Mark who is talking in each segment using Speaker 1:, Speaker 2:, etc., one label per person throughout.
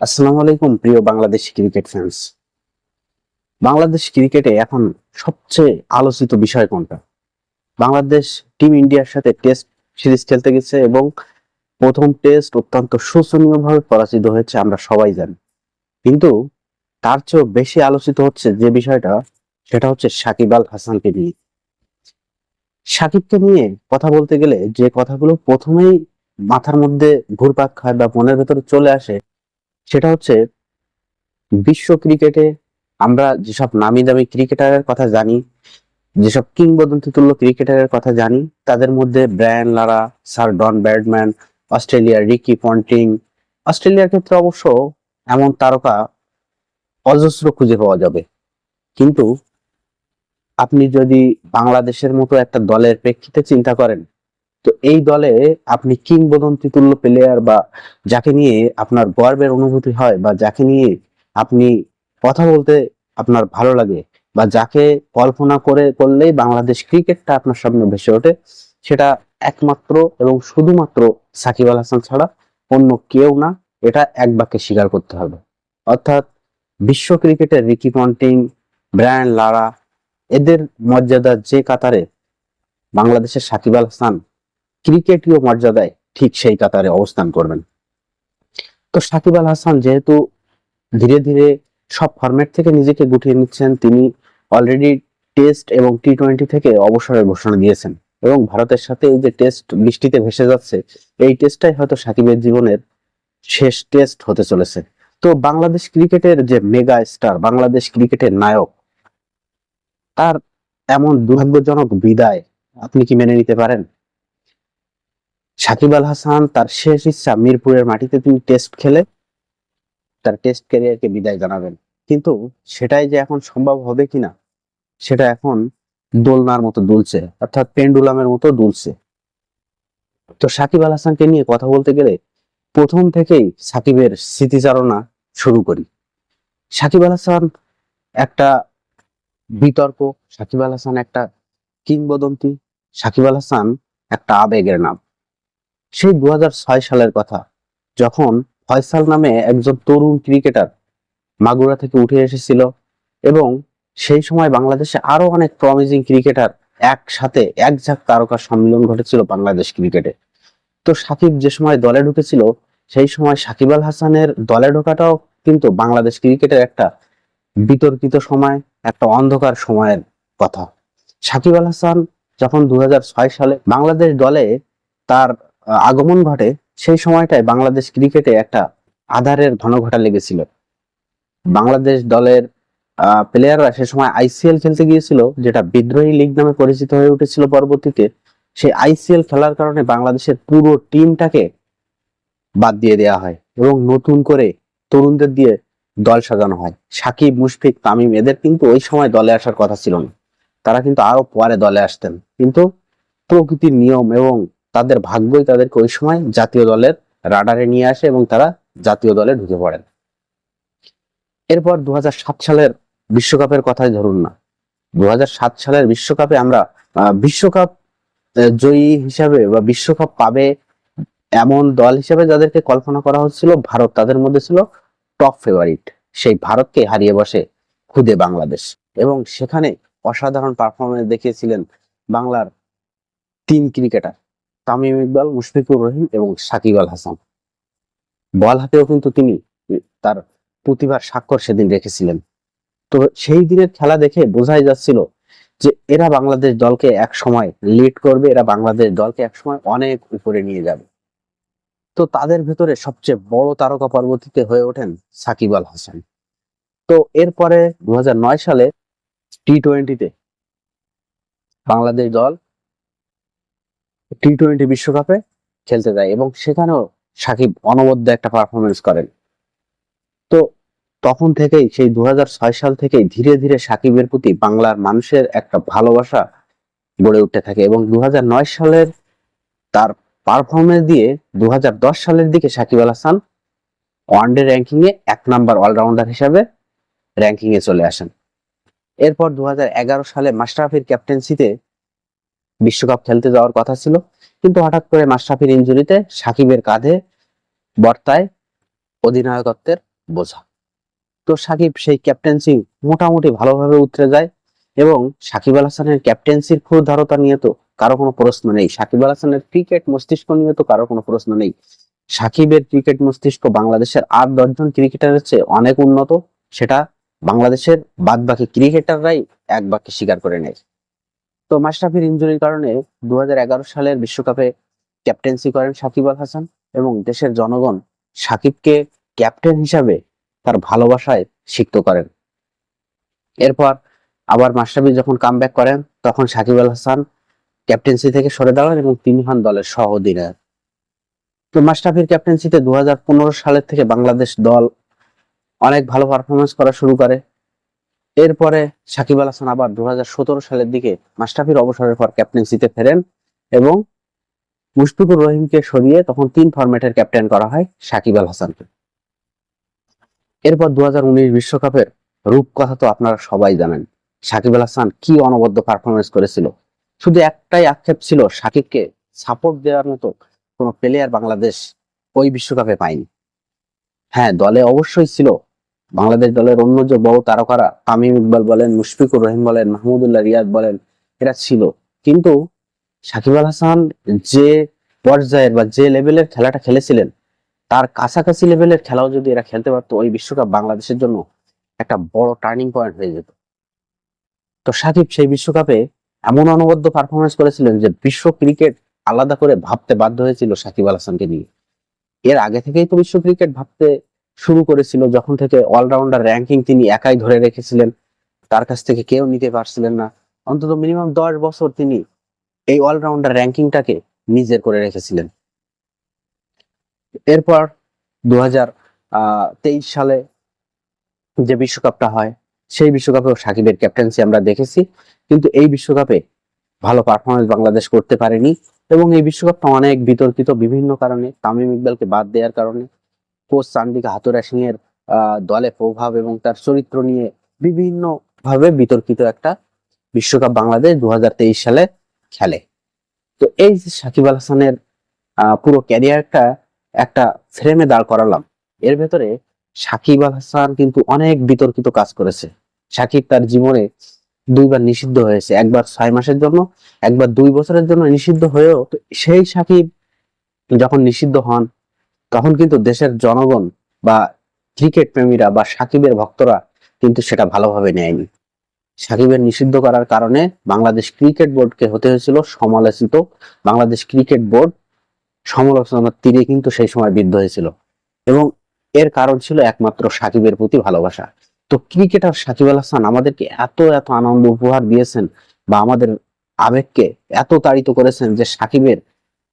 Speaker 1: আসসালামু আলাইকুম, প্রিয় বাংলাদেশ ক্রিকেট ফ্যান্স বাংলাদেশ ক্রিকেটে এখন সবচেয়ে আলোচিত বিষয় কোনটা? বাংলাদেশ টিম ইন্ডিয়ার সাথে টেস্ট সিরিজ খেলতে গেছে এবং প্রথম টেস্ট অত্যন্ত শোচনীয়ভাবে পরাজিত হয়েছে, আমরা সবাই জানি। কিন্তু তার চেয়েও বেশি আলোচিত হচ্ছে যে বিষয়টা, সেটা হচ্ছে সাকিব আল হাসানকে নিয়ে। সাকিবকে নিয়ে কথা বলতে গেলে যে কথাগুলো প্রথমেই মাথার মধ্যে ঘুরপাক খায় বা মনের ভেতরে চলে আসে সেটা হচ্ছে বিশ্ব ক্রিকেটে আমরা যেসব নামি দামি ক্রিকেটারের কথা জানি, যেসব কিংবদন্তি তুল্য ক্রিকেটারের কথা জানি, তাদের মধ্যে Brian Lara, sir Don Bradman অস্ট্রেলিয়ার রিকি পন্টিং, অস্ট্রেলিয়ার ক্ষেত্রে অবশ্য এমন তারকা অজস্র খুঁজে পাওয়া যাবে। কিন্তু আপনি যদি বাংলাদেশের মতো একটা দলের প্রেক্ষিতে চিন্তা করেন তো এই দলে আপনি কিংবদন্তি তুল্য প্লেয়ার বা যাকে নিয়ে আপনার গর্বের অনুভূতি হয় বা যাকে নিয়ে আপনি কথা বলতে আপনার ভালো লাগে বা যাকে কল্পনা করে করলেই বাংলাদেশ ক্রিকেটটা আপনার সামনে ভেসে ওঠে, সেটা একমাত্র এবং শুধুমাত্র সাকিব আল হাসান ছাড়া অন্য কেউ না, এটা এক বাক্যে স্বীকার করতে হবে। অর্থাৎ বিশ্ব ক্রিকেটের রিকি পন্টিং, ব্রায়ান লারা, এদের মর্যাদা যে কাতারে বাংলাদেশের সাকিব আল হাসান ক্রিকেটীয় মর্যাদায় ঠিক সেই কাতারে অবস্থান করবেন। তো সাকিব আল হাসান যেহেতু ধীরে ধীরে সব ফরম্যাট থেকে নিজেকে গুটিয়ে নিচ্ছেন, তিনি অলরেডি টেস্ট এবং টি টোয়েন্টি থেকে অবসরের ঘোষণা দিয়েছেন এবং ভারতের সাথে এই যে টেস্ট বৃষ্টিতে ভেসে যাচ্ছে, এই টেস্টটাই হয়তো সাকিবের জীবনের শেষ টেস্ট হতে চলেছে। তো বাংলাদেশ ক্রিকেটের যে মেগা স্টার বাংলাদেশ ক্রিকেটের নায়ক, তার এমন দুর্ভাগ্যজনক বিদায় আপনি কি মেনে নিতে পারেন? সাকিব আল হাসান তার শেষ ইচ্ছা মিরপুরের মাটিতে তিনি টেস্ট খেলে তার টেস্ট ক্যারিয়ারকে বিদায় জানাবেন। কিন্তু সেটাই যে এখন সম্ভব হবে কিনা, সেটা এখন দোলনার মতো দুলছে, অর্থাৎ পেন্ডুলামের মতো দুলছে। তো সাকিব আল হাসানকে নিয়ে কথা বলতে গেলে প্রথম থেকেই সাকিবের স্মৃতিচারণা শুরু করি। সাকিব আল হাসান একটা বিতর্ক, সাকিব আল হাসান একটা কিংবদন্তি, সাকিব আল হাসান একটা আবেগের নাম। সেই দু হাজার ছয় সালের কথা, যখন ফয়সাল নামে একজন তরুণ ক্রিকেটার মাগুরা থেকে উঠে এসেছিল এবং সেই সময় বাংলাদেশে আরও অনেক প্রমিজিং ক্রিকেটার একসাথে এক ঝাঁক তারকার সম্মিলন ঘটেছিল বাংলাদেশ ক্রিকেটে তো সাকিব যে সময় দলে ঢুকেছিল, সেই সময় সাকিব আল হাসানের দলে ঢোকাটাও কিন্তু বাংলাদেশ ক্রিকেটের একটা বিতর্কিত সময়, একটা অন্ধকার সময়ের কথা। সাকিব আল হাসান যখন দু হাজার ছয় সালে বাংলাদেশ দলে তার আগমন ঘটে, সেই সময়টায় বাংলাদেশ ক্রিকেটে একটা আধারের ঘন ঘটা লেগেছিল। বাংলাদেশ দলের প্লেয়াররা সে সময় আইসিএল খেলতে গিয়েছিল, যেটা বিদ্রোহী লীগ নামে পরিচিত হয়ে উঠেছিল পরবর্তীতে। সেই আইসিএল খেলার কারণে বাংলাদেশের পুরো টিমটাকে বাদ দিয়ে দেওয়া হয় এবং নতুন করে তরুণদের দিয়ে দল সাজানো হয়। সাকিব, মুশফিক, তামিম, এদের কিন্তু ওই সময় দলে আসার কথা ছিল না। তারা কিন্তু আরও পরে দলে আসতেন। কিন্তু প্রকৃতির নিয়ম এবং তাদের ভাগ্যই তাদেরকে ওই সময় জাতীয় দলের রাডারে নিয়ে আসে এবং তারা জাতীয় দলে ঢুকে পড়েন। এরপর দু হাজার সাত সালের বিশ্বকাপের কথাই ধরুন না। দু হাজার সাত সালের বিশ্বকাপে আমরা বিশ্বকাপ জয়ী হিসাবে বা বিশ্বকাপ পাবে এমন দল হিসেবে যাদেরকে কল্পনা করা হচ্ছিল, ভারত তাদের মধ্যে ছিল টপ ফেভারিট সেই ভারতকে হারিয়ে বসে খুদে বাংলাদেশ। এবং সেখানে অসাধারণ পারফরমেন্স দেখিয়েছিলেন বাংলার তিন ক্রিকেটার তামিম ইকবাল, মুশফিকুর রহিম এবং সাকিব আল হাসান। বল হাতেও কিন্তু তিনি তার প্রতিভার স্বাক্ষর সেদিন রেখেছিলেন। তো সেই দিনের খেলা দেখে বোঝাই যাচ্ছিল যে এরা বাংলাদেশ দলকে এক সময় লিড করবে, এরা বাংলাদেশ দলকে এক সময় অনেক উপরে নিয়ে যাবে। তো তাদের ভেতরে সবচেয়ে বড় তারকা পরবর্তীতে হয়ে ওঠেন সাকিব আল হাসান। তো এরপরে দু হাজার নয় সালে টি টোয়েন্টিতে বাংলাদেশ দল টি টোয়েন্টি বিশ্বকাপে খেলতে যায় এবং সেখানেও সাকিব অনবদ্য একটা পারফরমেন্স করেন। তো তখন থেকেই, সেই দু হাজার ছয় সাল থেকেই ধীরে ধীরে সাকিবের প্রতি বাংলার মানুষের একটা ভালোবাসা গড়ে উঠতে থাকে এবং দু হাজার নয় সালের তার পারফরমেন্স দিয়ে দু হাজার দশ সালের দিকে Shakib Al Hasan one day ranking এ এক নাম্বার অলরাউন্ডার হিসাবে র্যাঙ্কিং এ চলে আসেন। এরপর দু হাজার এগারো সালে মাশরাফির ক্যাপ্টেন্সিতে বিশ্বকাপ খেলতে যাওয়ার কথা ছিল। কিন্তু হঠাৎ করে মাশরাফির ইঞ্জুরিতে সাকিবের কাঁধে বর্তায় অধিনায়কত্বের বোঝা। তো সাকিব সেই ক্যাপ্টেন্সি মোটামুটি ভালোভাবে উতরে যায় এবং সাকিব আল হাসানের ক্যাপ্টেন্সির ক্ষুধারতা নিয়ে তো কারও কোনো প্রশ্ন নেই। সাকিব আল হাসানের ক্রিকেট মস্তিষ্ক নিয়ে তো কারও কোনো প্রশ্ন নেই। সাকিবের ক্রিকেট মস্তিষ্ক বাংলাদেশের আর দশজন ক্রিকেটারের চেয়ে অনেক উন্নত। সেটা বাংলাদেশের বাদ বাকি ক্রিকেটাররাই এক বাক্যে স্বীকার করে নেয়। তো মাশরাফির ইঞ্জুরির কারণে দু হাজার এগারো সালের বিশ্বকাপে ক্যাপ্টেন্সি করেন সাকিব আল হাসান এবং দেশের জনগণ সাকিবকে ক্যাপ্টেন হিসাবে তার ভালোবাসায় সিক্ত করেন। এরপর আবার মাশরাফি যখন কামব্যাক করেন, তখন সাকিব আল হাসান ক্যাপ্টেন্সি থেকে সরে দাঁড়ান এবং তিনি হন দলের সহ অধিনায়ক তো মাশরাফির ক্যাপ্টেন্সিতে দু হাজার পনেরো সালের থেকে বাংলাদেশ দল অনেক ভালো পারফরমেন্স করা শুরু করে। এরপরে সাকিব আল হাসান আবার দু হাজার সতেরো সালের দিকে মাশরাফির অবসরের পর ক্যাপ্টেন্সিতে ফেরেন এবং মুশফিকুর রহিমকে সরিয়ে তখন তিন ফরম্যাটের ক্যাপ্টেন করা হয় সাকিব আল হাসানকে। এরপর দু বিশ্বকাপের রূপকথা তো আপনারা সবাই জানেন, সাকিব আল হাসান কি অনবদ্য পারফরমেন্স করেছিল। শুধু একটাই আক্ষেপ ছিল সাকিবকে সাপোর্ট দেওয়ার মতো কোনো প্লেয়ার বাংলাদেশ ওই বিশ্বকাপে পায়নি। হ্যাঁ দলে অবশ্যই ছিল বাংলাদেশ দলের অন্য যে বড় তারকারা তামিম ইকবাল বলেন, মুশফিকুর রহিম বলেন, মাহমুদুল্লাহ রিয়াদ বলেন, এরা ছিল। কিন্তু সাকিব আল হাসান যে পর্যায়ের বা যে লেভেলের খেলাটা খেলেছিলেন, তার কাছাকাছি লেভেলের খেলাও যদি এরা খেলতে পারতো, ওই বিশ্বকাপ বাংলাদেশের জন্য একটা বড় টার্নিং পয়েন্ট হয়ে যেত। তো সাকিব সেই বিশ্বকাপে এমন অনবদ্য পারফরমেন্স করেছিলেন যে বিশ্ব ক্রিকেট আলাদা করে ভাবতে বাধ্য হয়েছিল সাকিব আল হাসানকে নিয়ে। এর আগে থেকেই তো বিশ্ব ক্রিকেট ভাবতে শুরু করেছিল, যখন থেকে অলরাউন্ডার র্যাঙ্কিং তিনি একাই ধরে রেখেছিলেন, তার কাছ থেকে কেউ নিতে পারছিলেন না। অন্তত মিনিমাম দশ বছর তিনি এই অলরাউন্ডার র্যাঙ্কিংটাকে নিজের করে রেখেছিলেন। এরপর দু সালে যে বিশ্বকাপটা হয়, সেই বিশ্বকাপেও সাকিবের ক্যাপ্টেন্সি আমরা দেখেছি। কিন্তু এই বিশ্বকাপে ভালো পারফরমেন্স বাংলাদেশ করতে পারেনি এবং এই বিশ্বকাপটা অনেক বিতর্কিত বিভিন্ন কারণে, তামিম ইকবালকে বাদ দেওয়ার কারণে। কোচ চান্ডিকা হাতুরা সিং এর দলে প্রভাব এবং তার চরিত্র নিয়ে বিভিন্ন ভাবে বিতর্কিত একটা বিশ্বকাপ বাংলাদেশ দু হাজার তেইশ সালে খেলে। তো এই যে সাকিব আল হাসানের পুরো ক্যারিয়ারটা একটা ফ্রেমে দাঁড় করালাম। এর ভেতরে সাকিব আল হাসান কিন্তু অনেক বিতর্কিত কাজ করেছে। সাকিব তার জীবনে দুইবার নিষিদ্ধ হয়েছে, একবার ছয় মাসের জন্য, একবার দুই বছরের জন্য নিষিদ্ধ হয়েও সেই সাকিব যখন নিষিদ্ধ হন তখন কিন্তু দেশের জনগণ বা ক্রিকেট প্রেমীরা বা সাকিবের ভক্তরা কিন্তু সেটা ভালোভাবে নেয়নি। সাকিবের নিষিদ্ধ করার কারণে বাংলাদেশ ক্রিকেট বোর্ডকে হতে হয়েছিল সমালোচিত। বাংলাদেশ ক্রিকেট বোর্ড সমালোচনার তীরে কিন্তু সেই সময় বিদ্ধ হয়েছিল এবং এর কারণ ছিল একমাত্র সাকিবের প্রতি ভালোবাসা। তো ক্রিকেটার সাকিব আল হাসান আমাদেরকে এত এত আনন্দ উপহার দিয়েছেন বা আমাদের আবেগকে এত তাড়িত করেছেন যে সাকিবের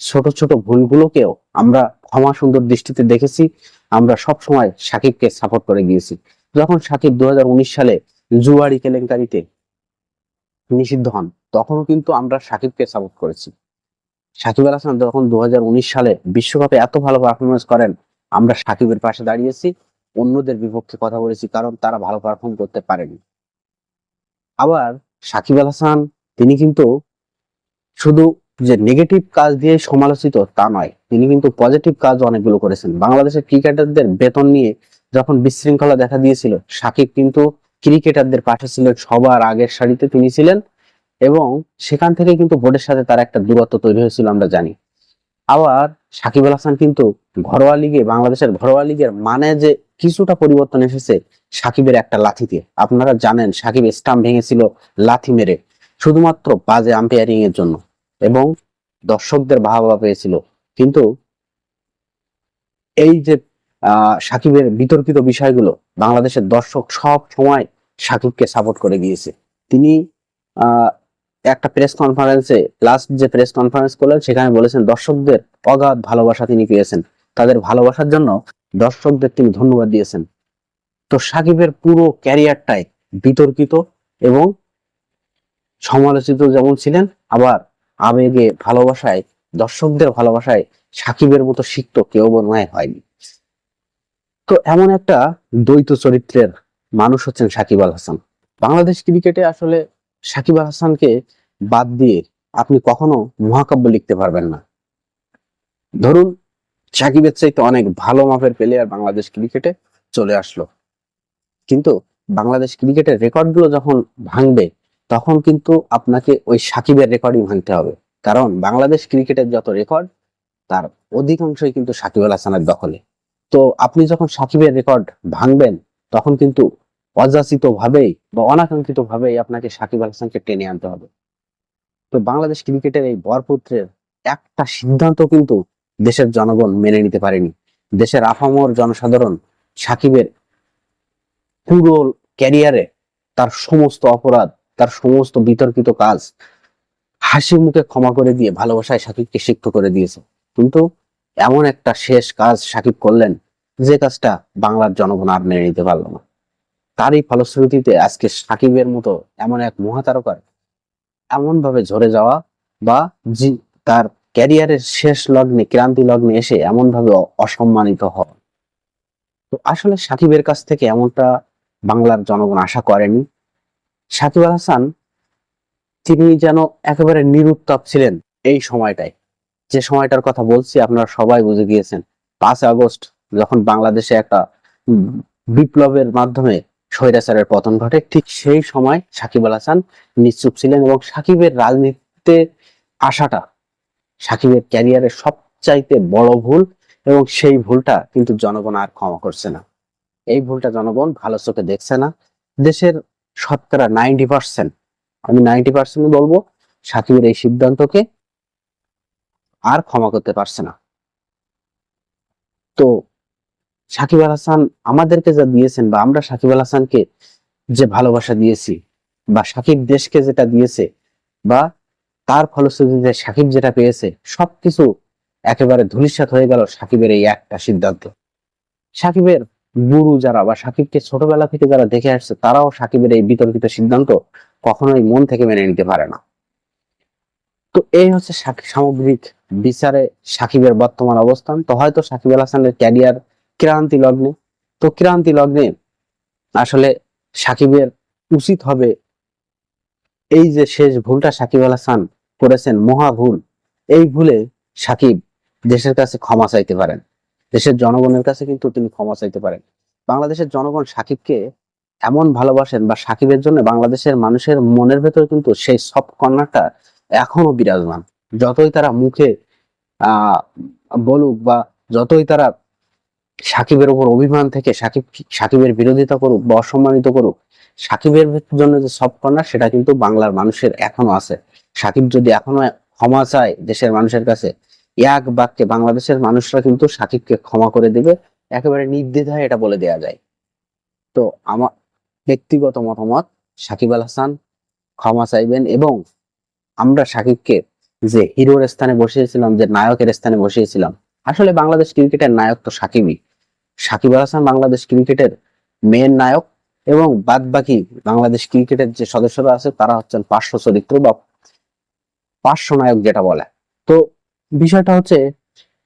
Speaker 1: ছোট ছোট ভুলগুলোকেও আমরা ক্ষমা সুন্দর দৃষ্টিতে দেখেছি, আমরা সব সময় সাকিবকে সাপোর্ট করে গিয়েছি। যখন সাকিব দুহাজার উনিশ সালে জুয়ারি কেলেঙ্কারিতে নিষিদ্ধ হন, তখনও কিন্তু আমরা সাকিবকে সাপোর্ট করেছি। সাকিব আল হাসান যখন দু হাজার উনিশ সালে বিশ্বকাপে এত ভালো পারফরমেন্স করেন, আমরা সাকিবের পাশে দাঁড়িয়েছি, অন্যদের বিপক্ষে কথা বলেছি, কারণ তারা ভালো পারফর্ম করতে পারেনি। আবার সাকিব আল হাসান, তিনি কিন্তু শুধু যে নেগেটিভ কাজ দিয়ে সমালোচিত তা নয়। তিনি কিন্তু পজিটিভ কাজ অনেকগুলো করেছেন। বাংলাদেশের ক্রিকেটারদের বেতন নিয়ে যখন বিশৃঙ্খলা দেখা দিয়েছিল, সাকিব কিন্তু ক্রিকেটারদের পাশে ছিলেন সবার আগের সারিতে তিনি ছিলেন এবং সেখান থেকে কিন্তু বোর্ডের সাথে তার একটা দূরত্ব তৈরি হয়েছিল আমরা জানি। আবার সাকিব আল হাসান কিন্তু ঘরোয়া লিগে, বাংলাদেশের ঘরোয়া লিগের মানে যে কিছুটা পরিবর্তন এসেছে, সাকিবের একটা লাথিতে। আপনারা জানেন, সাকিব স্টাম্প ভেঙেছিল লাথি মেরে, শুধুমাত্র বাজে আম্পায়ারিং এর জন্য। এবং দর্শকদের বাহাবা পেয়েছিল। কিন্তু এই যে সাকিবের বিতর্কিত বিষয়গুলো, বাংলাদেশের দর্শক সব সময় সাকিবকে সাপোর্ট করে গিয়েছে। তিনি একটা প্রেস কনফারেন্সে লাস্ট যে প্রেস কনফারেন্স করলেন, সেখানে বলেছেন, দর্শকদের অগাধ ভালোবাসা তিনি পেয়েছেন। তাদের ভালোবাসার জন্য দর্শকদের তিনি ধন্যবাদ দিয়েছেন। তো সাকিবের পুরো ক্যারিয়ারটাই বিতর্কিত এবং সমালোচিত যেমন ছিলেন, আবার আবেগে, ভালোবাসায়, দর্শকদের ভালোবাসায় সাকিবের মতো সিক্ত কেউ মনে হয় হয়নি। তো এমন একটা দ্বৈত চরিত্রের মানুষ হচ্ছেন সাকিব আল হাসান। বাংলাদেশ ক্রিকেটে আসলে সাকিব আল হাসানকে বাদ দিয়ে আপনি কখনো মহাকাব্য লিখতে পারবেন না। ধরুন, সাকিবের চাইতে অনেক ভালো মাপের প্লেয়ার বাংলাদেশ ক্রিকেটে চলে আসলো। কিন্তু বাংলাদেশ ক্রিকেটের রেকর্ডগুলো যখন ভাঙবে তখন কিন্তু আপনাকে ওই সাকিবের রেকর্ডই ভাঙতে হবে। কারণ বাংলাদেশ ক্রিকেটের যত রেকর্ড তার অধিকাংশই কিন্তু সাকিব আল হাসানের দখলে। তো আপনি যখন সাকিবের রেকর্ড ভাঙবেন, তখন কিন্তু অযাচিত ভাবেই বা অনাকাঙ্ক্ষিত ভাবেই আপনাকে সাকিব আল হাসানকে টেনে আনতে হবে। তো বাংলাদেশ ক্রিকেটের এই বরপুত্রের একটা সিদ্ধান্ত কিন্তু দেশের জনগণ মেনে নিতে পারেনি। দেশের আফামর জনসাধারণ সাকিবের পুরো ক্যারিয়ারে তার সমস্ত অপরাধ তার সমস্ত বিতর্কিত কাজ হাসি মুখে ক্ষমা করে দিয়ে ভালোবাসায় সাকিবকে সিক্ত করে দিয়েছে। কিন্তু এমন একটা শেষ কাজ সাকিব করলেন যে কাজটা বাংলার জনগণ আর মেনে নিতে পারল না। তারই ফলশ্রুতিতে আজকে সাকিবের মতো এমন এক মহাতারকার এমন ভাবে ঝরে যাওয়া বা তার ক্যারিয়ারের শেষ লগ্নে, ক্রান্তি লগ্নে এসে এমন ভাবে অসম্মানিত হওয়া। তো আসলে সাকিবের কাছ থেকে এমনটা বাংলার জনগণ আশা করেনি। আল হাসান, তিনি যেন একেবারে নিরুত্তাপ ছিলেন এই সময়টায়। যে সময়টার কথা বলছি, আপনারা সবাই বুঝে গিয়েছেন। পাঁচ আগস্ট যখন বাংলাদেশে একটা বিপ্লবের মাধ্যমে স্বৈরাচারের পতন ঘটে, ঠিক সেই সময় সাকিব আল হাসান নিশ্চুপ ছিলেন এবং সাকিবের রাজনীতিতে আসাটা সাকিবের ক্যারিয়ারের সবচাইতে বড় ভুল এবং সেই ভুলটা কিন্তু জনগণ আর ক্ষমা করছে না। এই ভুলটা জনগণ ভালো চোখে দেখছে না। দেশের শতকরা নাইনটি পার্সেন্ট আমি নাইনটি পার্সেন্ট বলব, সাকিবের এই সিদ্ধান্তকে আর ক্ষমা করতে পারছে না। তো সাকিব আল হাসান আমাদেরকে যা দিয়েছেন বা আমরা সাকিব আল হাসানকে যে ভালোবাসা দিয়েছি বা সাকিব দেশকে যেটা দিয়েছে বা তার ফলশ্রুতিতে সাকিব যেটা পেয়েছে, সবকিছু একেবারে ধূলিসাৎ হয়ে গেল সাকিবের এই একটা সিদ্ধান্ত। সাকিবের গুরু যারা বা সাকিবকে ছোটবেলা থেকে যারা দেখে আসছে, তারাও সাকিবের এই বিতর্কিত সিদ্ধান্ত কখনোই মন থেকে মেনে নিতে পারে না। তো এই হচ্ছে সামগ্রিক বিচারে সাকিবের বর্তমান অবস্থান। তো হয়তো সাকিব আল হাসানের ক্যারিয়ার ক্রান্তি লগ্নে। তো ক্রান্তি লগ্নে আসলে সাকিবের উচিত হবে এই যে শেষ ভুলটা সাকিব আল হাসান করেছেন, মহা ভুল। এই ভুলে সাকিব দেশের কাছে ক্ষমা চাইতে পারেন। দেশের জনগণের কাছে কিন্তু তিনি ক্ষমা চাইতে পারেন। বাংলাদেশের জনগণ সাকিবকে এমন ভালোবাসেন বা সাকিবের জন্য বাংলাদেশের মানুষের মনের ভেতর কিন্তু সেই সব কর্নারটা এখনও বিরাজমান। যতই তারা মুখে বলুক বা যতই তারা সাকিবের উপর অভিমান থেকে সাকিব, সাকিবের বিরোধিতা করুক বা অসম্মানিত করুক, সাকিবের জন্য যে সব কর্নার সেটা কিন্তু বাংলার মানুষের এখনও আছে। সাকিব যদি এখনও ক্ষমা চায় দেশের মানুষের কাছে এক বাক্যে বাংলাদেশের মানুষরা কিন্তু সাকিবকে ক্ষমা করে দিবে, একেবারে নির্দ্বিধায় এটা বলে দেয়া যায়। তো আমার ব্যক্তিগত মতামত, সাকিব আল হাসান ক্ষমা চাইবেন এবং আমরা সাকিবকে যে হিরোর স্থানে বসিয়েছিলাম, যে নায়কের স্থানে বসিয়েছিলাম, আসলে বাংলাদেশ ক্রিকেটের নায়ক তো সাকিবই। সাকিব আল হাসান বাংলাদেশ ক্রিকেটের মেন নায়ক এবং বাদ বাকি বাংলাদেশ ক্রিকেটের যে সদস্যরা আছে, তারা হচ্ছেন পার্শ্ব চরিত্র বা পার্শ্ব নায়ক যেটা বলে। তো বিষয়টা হচ্ছে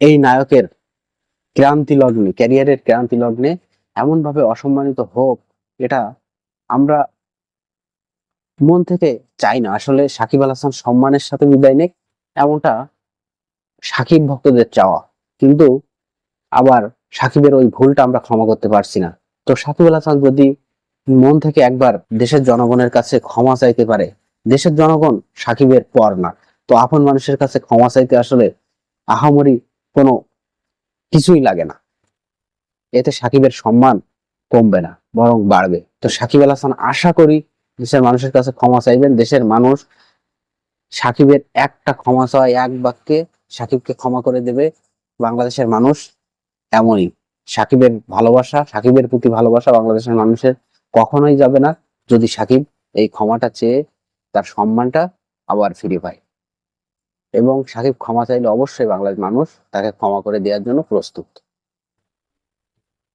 Speaker 1: এই নায়কের ক্রান্তি লগ্নে, ক্যারিয়ারের ক্রান্তি লগ্নে এমন ভাবে অসম্মানিত হোক, এটা আমরা মন থেকে চাই না। আসলে সাকিব আল হাসান সম্মানের সাথে বিদায় নেক, এমনটা সাকিব ভক্তদের চাওয়া। কিন্তু আবার সাকিবের ওই ভুলটা আমরা ক্ষমা করতে পারছি না। তো সাকিব আল হাসান যদি মন থেকে একবার দেশের জনগণের কাছে ক্ষমা চাইতে পারে, দেশের জনগণ সাকিবের পর না। তো আপন মানুষের কাছে ক্ষমা চাইতে আসলে আহামরি কোনো কিছুই লাগে না। এতে সাকিবের সম্মান কমবে না, বরং বাড়বে। তো সাকিব আল হাসান, আশা করি দেশের মানুষের কাছে ক্ষমা চাইবেন। দেশের মানুষ সাকিবের একটা ক্ষমা চাওয়া এক বাক্যে সাকিবকে ক্ষমা করে দেবে। বাংলাদেশের মানুষ এমনই। সাকিবের ভালোবাসা, সাকিবের প্রতি ভালোবাসা বাংলাদেশের মানুষের কখনোই যাবে না। যদি সাকিব এই ক্ষমাটা চেয়ে তার সম্মানটা আবার ফিরে পায়। এবং সাকিব ক্ষমা চাইলে অবশ্যই বাংলাদেশ মানুষ তাকে ক্ষমা করে দেওয়ার জন্য প্রস্তুত।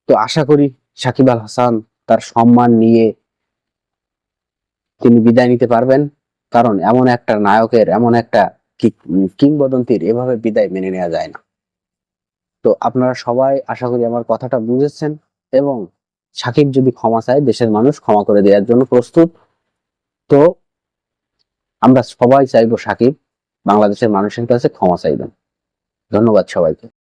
Speaker 1: তো আশা করি সাকিব আল হাসান তার সম্মান নিয়ে তিনি বিদায় নিতে পারবেন। কারণ এমন একটা নায়কের, এমন একটা কিংবদন্তির এভাবে বিদায় মেনে নেওয়া যায় না। তো আপনারা সবাই আশা করি আমার কথাটা বুঝেছেন এবং সাকিব যদি ক্ষমা চায়, দেশের মানুষ ক্ষমা করে দেওয়ার জন্য প্রস্তুত। তো আমরা সবাই চাইব সাকিব বাংলাদেশের মানুষের কাছে ক্ষমা চাইবেন। ধন্যবাদ সবাইকে।